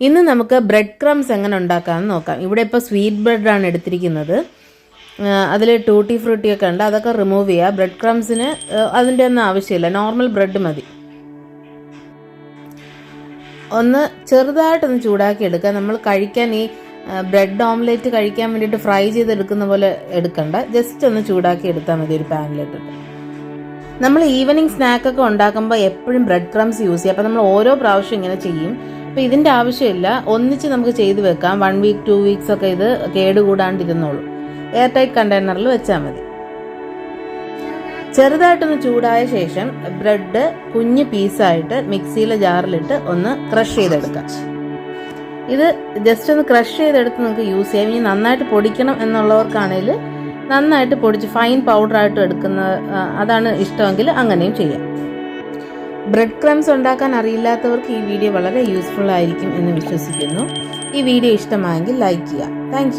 ഇന്ന് നമുക്ക് bread crumbs എങ്ങനെ ഉണ്ടാക്കാമെന്ന് നോക്കാം. ഇവിടെ ഇപ്പോൾ സ്വീറ്റ് ബ്രെഡാണ് എടുത്തിരിക്കുന്നത്. അതിൽ ടൂട്ടി ഫ്രൂട്ടിയൊക്കെ ഉണ്ട്. അതൊക്കെ റിമൂവ് ചെയ്യുക ബ്രെഡ് ക്രംസിന് അതിന്റെ ഒന്നും ആവശ്യമില്ല. നോർമൽ ബ്രെഡ് മതി. ഒന്ന് ചെറുതായിട്ടൊന്ന് ചൂടാക്കി എടുക്കുക. നമ്മൾ കഴിക്കാൻ ഈ ബ്രെഡ് ഓംലെറ്റ് കഴിക്കാൻ വേണ്ടിയിട്ട് ഫ്രൈ ചെയ്തെടുക്കുന്ന പോലെ എടുക്കണ്ട. ജസ്റ്റ് ഒന്ന് ചൂടാക്കി എടുത്താൽ മതി ഒരു പാനിലിട്ടിട്ട് നമ്മൾ ഈവനിങ് സ്നാക്കൊക്കെ ഉണ്ടാക്കുമ്പോൾ എപ്പോഴും ബ്രെഡ് ക്രംസ് യൂസ് ചെയ്യും. അപ്പോൾ നമ്മൾ ഓരോ പ്രാവശ്യം ഇങ്ങനെ ചെയ്യും. അപ്പോൾ ഇതിന്റെ ആവശ്യമില്ല. ഒന്നിച്ച് നമുക്ക് ചെയ്തു വെക്കാം. വൺ വീക്ക് ടു വീക്സ് ഒക്കെ ഇത് കേടുകൂടാണ്ടിരുന്നോളൂ. എയർ ടൈറ്റ് കണ്ടെയ്നറിൽ വെച്ചാൽ മതി. ചെറുതായിട്ടൊന്ന് ചൂടായ ശേഷം ബ്രെഡ് കുഞ്ഞ് പീസായിട്ട് മിക്സിയിലെ ജാറിലിട്ട് ഒന്ന് ക്രഷ് ചെയ്തെടുക്കാം. ഇത് ജസ്റ്റ് ഒന്ന് ക്രഷ് ചെയ്തെടുത്ത് നിങ്ങൾക്ക് യൂസ് ചെയ്യാം. ഇനി നന്നായിട്ട് പൊടിക്കണം എന്നുള്ളവർക്കാണെങ്കിൽ നന്നായിട്ട് പൊടിച്ച് ഫൈൻ പൗഡറായിട്ട് എടുക്കുന്ന അതാണ് ഇഷ്ടമെങ്കിൽ അങ്ങനെയും ചെയ്യാം. ബ്രെഡ് ക്രംസ് ഉണ്ടാക്കാൻ അറിയില്ലാത്തവർക്ക് ഈ വീഡിയോ വളരെ യൂസ്ഫുൾ ആയിരിക്കും എന്ന് വിശ്വസിക്കുന്നു. ഈ വീഡിയോ ഇഷ്ടമായെങ്കിൽ ലൈക്ക് ചെയ്യുക. താങ്ക്